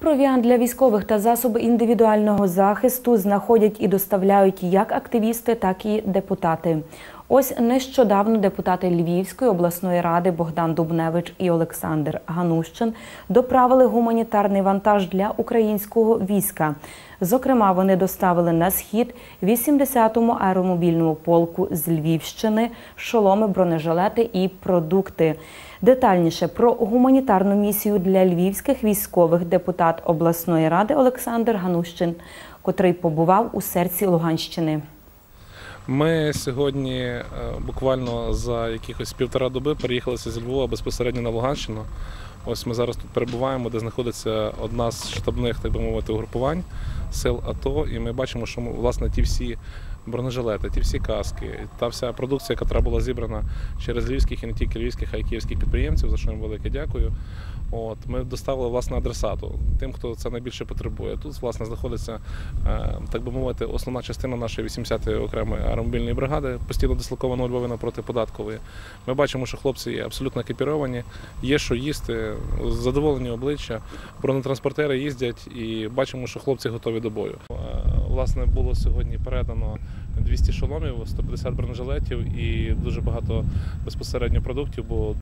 Провіант для військових та засоби індивідуального захисту знаходять і доставляють як активісти, так і депутати. Ось нещодавно депутати Львівської обласної ради Богдан Дубневич і Олександр Ганущин доправили гуманітарний вантаж для українського війська. Зокрема, вони доставили на схід 80-му аеромобільному полку з Львівщини, шоломи, бронежилети і продукти. Детальніше про гуманітарну місію для львівських військових депутат обласної ради Олександр Ганущин, котрий побував у серці Луганщини. Ми сьогодні е, буквально за якихось півтора доби переїхалися зі Львова безпосередньо на Луганщину. Ось ми зараз тут перебуваємо, де знаходиться одна з штабних, так би мовити, угрупувань сил АТО. І ми бачимо, що власне ті всі бронежилети, ті всі каски, та вся продукція, яка була зібрана через львівських і не тільки львівських, а й київських підприємців, за що їм велике дякую. От ми доставили власне адресату тим, хто це найбільше потребує. Тут власне знаходиться, е, так би мовити, основна частина нашої 80-ї окремої аеромобільної бригади, постійно дислокована у Львові напроти податкової. Ми бачимо, що хлопці є абсолютно екіпіровані, є що їсти, задоволені обличчя. Бронетранспортери їздять і бачимо, що хлопці готові до бою. Власне, було сьогодні передано 200 шоломів, 150 бронежилетів і дуже багато безпосередньо продуктів. Бо